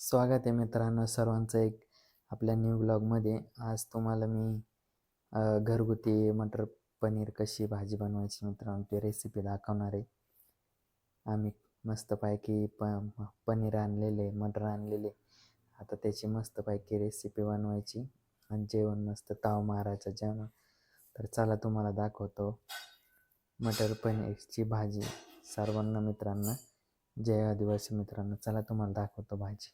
स्वागत आहे मित्रांनो सर्वांचं एक आपल्या न्यू ब्लॉगमध्ये आज तुम्हाला मी घरगुती मटर पनीर कशी भाजी बनवायची मित्रांनो ती रेसिपी दाखवणार आहे. आम्ही मस्तपैकी प पनीर आणलेले मटर आणलेले. आता त्याची मस्तपैकी रेसिपी बनवायची आणि जेवण मस्त ताव मारायचं जेवण. तर चला तुम्हाला दाखवतो मटर पनीरची भाजी सर्वांना मित्रांना. जय आदिवासी मित्रांनो चला तुम्हाला दाखवतो भाजी.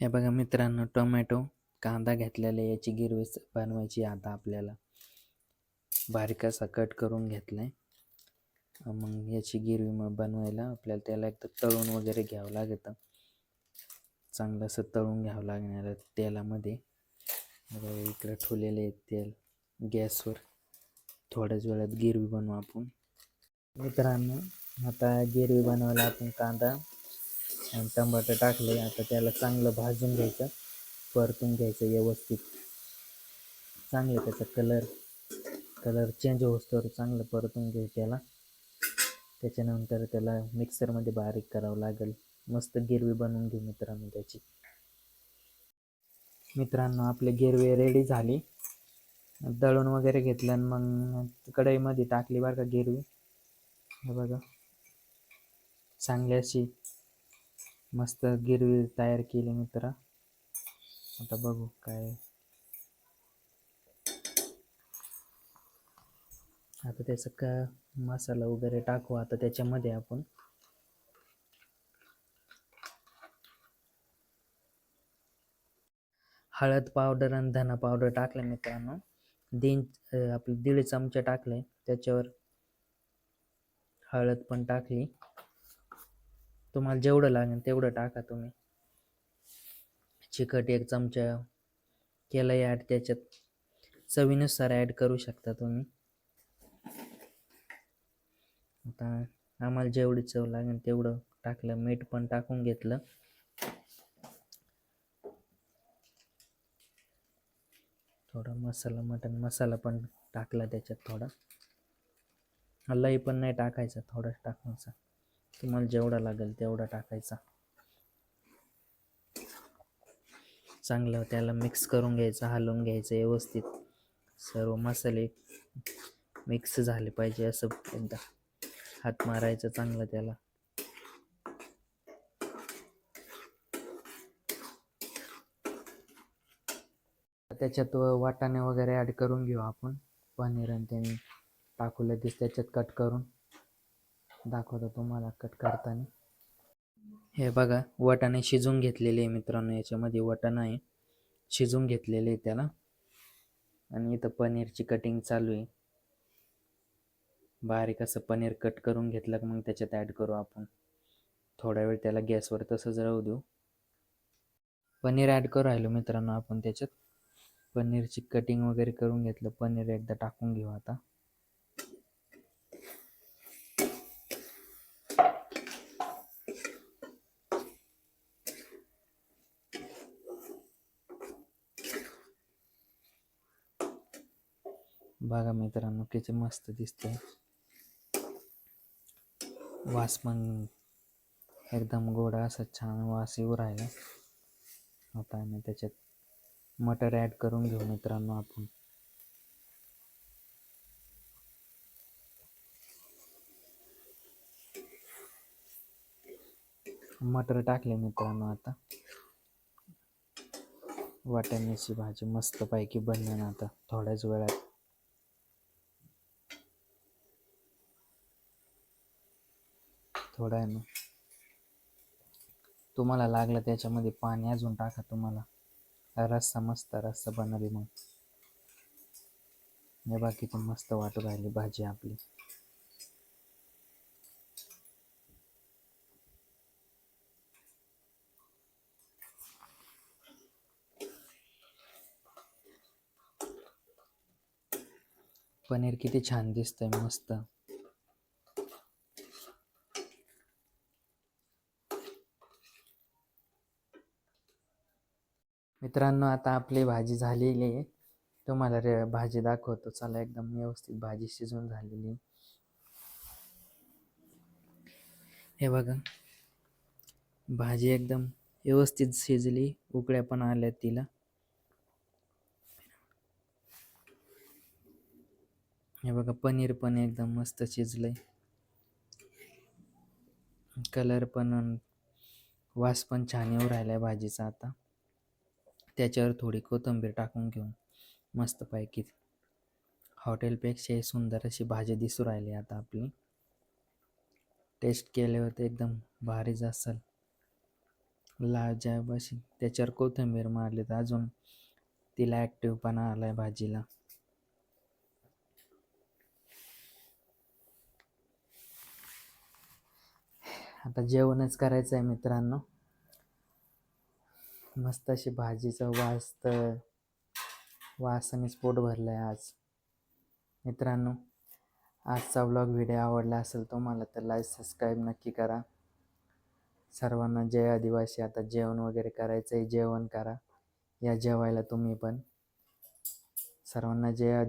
हे बघा मित्रांनो टोमॅटो कांदा घेतलेला आहे, याची गिरवी बनवायची आता आपल्याला. बारीक असा कट करून घेतलाय. आहे मग याची गिरवी मग बनवायला आपल्याला त्याला एकदा तळून वगैरे घ्यावं लागतं. चांगलं असं तळून घ्यावं लागणार तेलामध्ये. इकडं ठेवलेले आहे तेल गॅसवर. थोड्याच वेळात गिरवी बनवू आपण. मित्रांनो आता गिरवी बनवायला आपण कांदा आणि टमाटर टाकले आता त्याला चांगलं भाजून घ्यायचं परतून घ्यायचं व्यवस्थित. चांगलं त्याचा कलर कलर चेंज होतोवर चांगलं परतून घ्यायचं त्याला. त्याच्यानंतर त्याला मिक्सरमध्ये बारीक करावं लागेल. मस्त गिरवी बनवून घेऊ मित्रांनो त्याची. मित्रांनो आपली गिरवी रेडी झाली. दळून वगैरे घेतलं आणि मग कढईमध्ये टाकली बरं का गिरवी. हे बघा. चांगली अशी मस्त गिरवी तयार केली मित्र. आता बघू काय. आता त्याचं का मसाला वगैरे टाकू आता त्याच्यामध्ये आपण. हळद पावडर आणि धना पावडर टाकलं मित्रांनो. दीन आपली आपले दीड चमचे टाकले त्याच्यावर हळद पण टाकली. तुम्हाला जेवढं लागेल तेवढं टाका तुम्ही. चिकट एक चमचा केलं ॲड त्याच्यात. चवीनुसार ॲड करू शकता तुम्ही. आता आम्हाला जेवढी चव लागेल तेवढं टाकलं मीठ पण टाकून घेतलं. थोडा मसाला मटन मसाला पण टाकला त्याच्यात थोडा. लई पण नाही टाकायचा थोडाच टाकायचा तुम्हाला जेवढा लागेल तेवढा टाकायचा. चांगलं त्याला मिक्स करून घ्यायचं हलवून घ्यायचं व्यवस्थित. सर्व मसाले मिक्स झाले पाहिजे असं एकदा. हात मारायचं चांगलं त्याला. त्याच्यात वाटाणे वगैरे ॲड करून घेऊ आपण. पनीर आणि ते टाकू लगेच त्याच्यात कट करून. दाखवतो तुम्हाला कट करताना. हे बघा वाटाणे शिजून घेतलेले आहे मित्रांनो याच्यामध्ये वाटाणा आहे. शिजून घेतलेले आहे त्याला. आणि इथं पनीरची कटिंग चालू आहे. बारीक असं पनीर कट करून घेतलं की मग त्याच्यात ॲड करू आपण. थोडा वेळ त्याला गॅसवर तसंच राहू देऊ. पनीर ॲड करू राहिलो मित्रांनो आपण त्याच्यात. पनीरची कटिंग वगैरे करून घेतलं. पनीर एकदा टाकून घेऊ आता. बघा मित्रांनो किती मस्त दिसतंय. वास पण एकदम गोडा असा छान वास येऊ राहिला. आता आम्ही त्याच्यात मटर ॲड करून घेऊ मित्रांनो आपण. मटर टाकले मित्रांनो आता. वाटाण्याची भाजी मस्तपैकी बनणार आता थोड्याच वेळात. थोडा आहे ना. तुम्हाला लागलं त्याच्यामध्ये पाणी अजून टाका तुम्हाला. रस्सा मस्त रस्सा बनवली मग. हे बाकी पण मस्त वाटू राहिली भाजी आपली. पनीर किती छान दिसतंय मस्त. मित्रांनो आता आपली भाजी झालेली आहे. तुम्हाला रे भाजी दाखवतो. चला एकदम व्यवस्थित भाजी शिजून झालेली आहे. हे बघा. भाजी एकदम व्यवस्थित शिजली. उकळ्या पण आल्या तिला. हे बघा पनीर पण एकदम मस्त शिजलंय. कलर पण वास पण छान येऊ राहिलाय भाजीचा आता. त्याच्यावर थोडी कोथिंबीर टाकून घेऊन मस्तपैकी हॉटेलपेक्षाही सुंदर अशी भाजी दिसू राहिली आता आपली. टेस्ट केल्यावर ते एकदम भारीच असेल लाजाब अशी. त्याच्यावर कोथिंबीर मारली तर अजून तिला ॲक्टिव्हपणा आलाय भाजीला. आता जेवणच करायचं आहे मित्रांनो. मस्त अशी भाजीचं वास तर वासानेच पोट भरलं आहे आज. मित्रांनो आजचा ब्लॉग व्हिडिओ आवडला असेल तुम्हाला तर लाईक सबस्क्राईब नक्की करा. सर्वांना जय आदिवासी. आता जेवण वगैरे करायचं आहे जेवण करा. या जेवायला तुम्ही पण. सर्वांना जय आदि